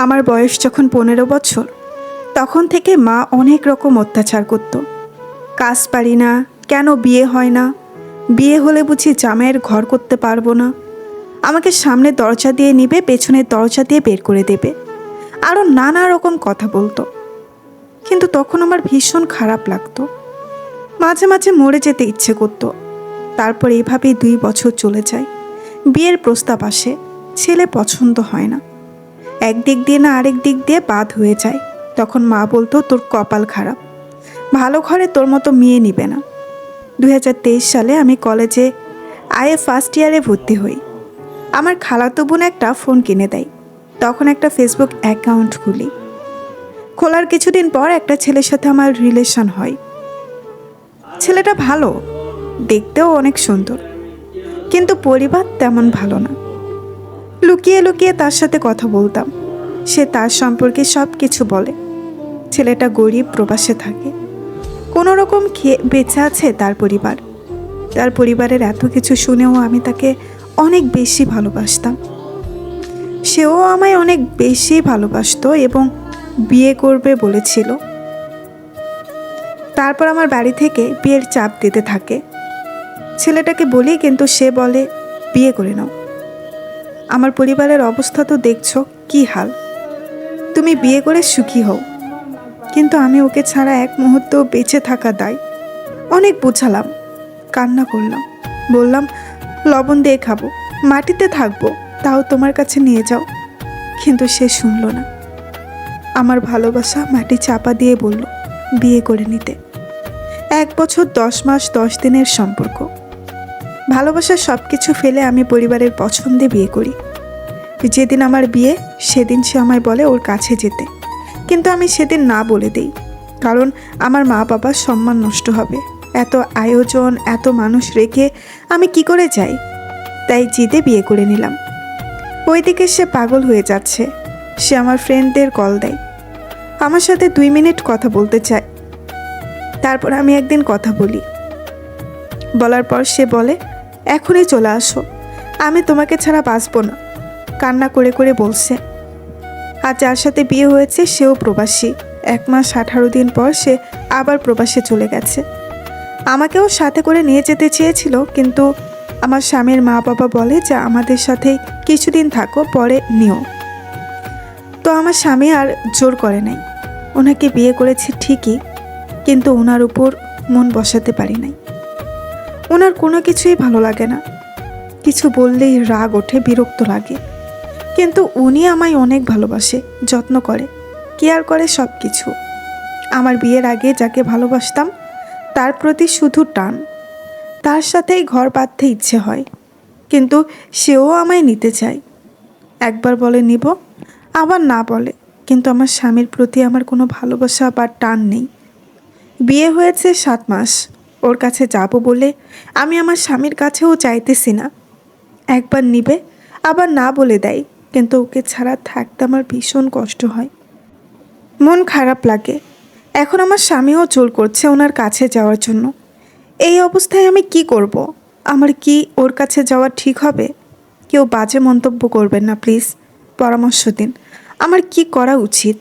আমার বয়স যখন পনেরো বছর, তখন থেকে মা অনেক রকম অত্যাচার করত। কাজ পারি না, কেন বিয়ে হয় না? বিয়ে হলে বুঝি জামাইয়ের ঘর করতে পারব না। আমাকে সামনে দরজা দিয়ে নিবে, পেছনের দরজা দিয়ে বের করে দেবে। আরও নানা রকম কথা বলতো। কিন্তু তখন আমার ভীষণ খারাপ লাগতো। মাঝে মাঝে মরে যেতে ইচ্ছে করতো। তারপর এইভাবেই দুই বছর চলে যায়। বিয়ের প্রস্তাব আসে, ছেলে পছন্দ হয় না। একদিক দিয়ে না আরেক দিক দিয়ে বাদ হয়ে যায়। তখন মা বলতো, তোর কপাল খারাপ। ভালো ঘরে তোর মতো মেয়ে নিবে না। দু হাজার তেইশ সালে আমি কলেজে আয়ে ফার্স্ট ইয়ারে ভর্তি হই। আমার খালাতো বোন একটা ফোন কিনে দেয়। তখন একটা ফেসবুক অ্যাকাউন্ট খুলি। খোলার কিছুদিন পর একটা ছেলের সাথে আমার রিলেশন হয়। ছেলেটা ভালো, দেখতেও অনেক সুন্দর। কিন্তু পরিবার তেমন ভালো না। লুকিয়ে লুকিয়ে তার সাথে কথা বলতাম। সে তার সম্পর্কে সব কিছু বলে। ছেলেটা গরিব, প্রবাসে থাকে। কোনো রকম খেয়ে বেঁচে আছে তার পরিবার। তার পরিবারের এত কিছু শুনেও আমি তাকে অনেক বেশি ভালোবাসতাম। সেও আমায় অনেক বেশি ভালোবাসতো এবং বিয়ে করবে বলেছিল। তারপর আমার বাড়ি থেকে বিয়ের চাপ দিতে থাকে। ছেলেটাকে বলি, কিন্তু সে বলে, বিয়ে করে নাও। আমার পরিবারের অবস্থা তো দেখছ, কি হাল। তুমি বিয়ে করে সুখী হও। কিন্তু আমি ওকে ছাড়া এক মুহূর্ত বেঁচে থাকা দায়। অনেক বুঝালাম, কান্না করলাম। বললাম, লবণ দিয়ে খাব, মাটিতে থাকব, তাও তোমার কাছে নিয়ে যাও। কিন্তু সে শুনলো না। আমার ভালোবাসা মাটি চাপা দিয়ে বলল, বিয়ে করে নিতে। এক বছর দশ মাস দশ দিনের সম্পর্ক। ভালোবাসার সব কিছু ফেলে আমি পরিবারের পছন্দে বিয়ে করি। যেদিন আমার বিয়ে, সেদিন সে আমায় বলে ওর কাছে যেতে। কিন্তু আমি সেদিন না বলে দিই, কারণ আমার মা বাবার সম্মান নষ্ট হবে। এত আয়োজন, এত মানুষ রেখে আমি কি করে যাই? তাই জিদে বিয়ে করে নিলাম। ওইদিকে সে পাগল হয়ে যাচ্ছে। সে আমার ফ্রেন্ডদের কল দেয়। আমার সাথে দুই মিনিট কথা বলতে চায়। তারপর আমি একদিন কথা বলি। বলার পর সে বলে এখনই চলে আসো। আমি তোমাকে ছাড়া বাঁচবো না। কান্না করে করে বলছে। আর যার সাথে বিয়ে হয়েছে সেও প্রবাসী। এক মাস আঠারো দিন পর সে আবার প্রবাসে চলে গেছে। আমাকেও সাথে করে নিয়ে যেতে চেয়েছিল, কিন্তু আমার স্বামীর মা বাবা বলে যে আমাদের সাথে কিছুদিন থাকো, পরে নিও। তো আমার স্বামী আর জোর করে নাই। ওনাকে বিয়ে করেছে ঠিকই, কিন্তু ওনার উপর মন বসাতে পারি নাই। ওনার কোনো কিছুই ভালো লাগে না। কিছু বললেই রাগ ওঠে, বিরক্ত লাগে। কিন্তু উনি আমায় অনেক ভালোবাসে, যত্ন করে, কেয়ার করে সব কিছু আমার বিয়ের আগে যাকে ভালোবাসতাম, তার প্রতি শুধু টান। তার সাথেই ঘর বাঁধতে ইচ্ছে হয়, কিন্তু সেও আমায় নিতে চায়। একবার বলে, নিব। আবার না বলে, কিন্তু আমার স্বামীর প্রতি আমার কোনো ভালোবাসা বা টান নেই। বিয়ে হয়েছে সাত মাস। ওর কাছে যাব বলে আমি আমার স্বামীর কাছেও চাইতেছি না। একবার নিবে, আবার না বলে দেয়, কিন্তু ওকে ছাড়া থাকতে আমার ভীষণ কষ্ট হয়। মন খারাপ লাগে। এখন আমার স্বামীও জোর করছে ওনার কাছে যাওয়ার জন্য। এই অবস্থায় আমি কি করব। আমার কি ওর কাছে যাওয়া ঠিক হবে? কেউ বাজে মন্তব্য করবেন না, প্লিজ। পরামর্শ দিন। আমার কি করা উচিত?